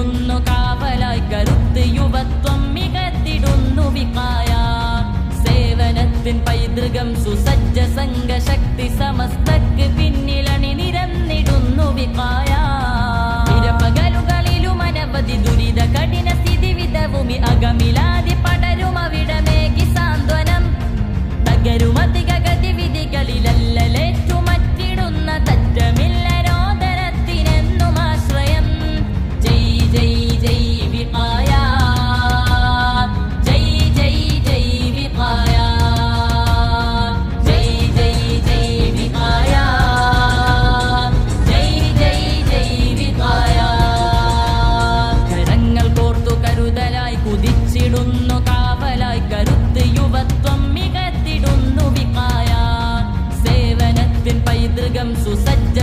കരുതുന്നു കാവലായി കരുത്ത് യുവത്വം മികത്തിടുന്നു വികായ. സേവനത്തിൻ പൈതൃകം സുസജ്ജ സംഘശക്തി స్వర్గం సుసజ్జ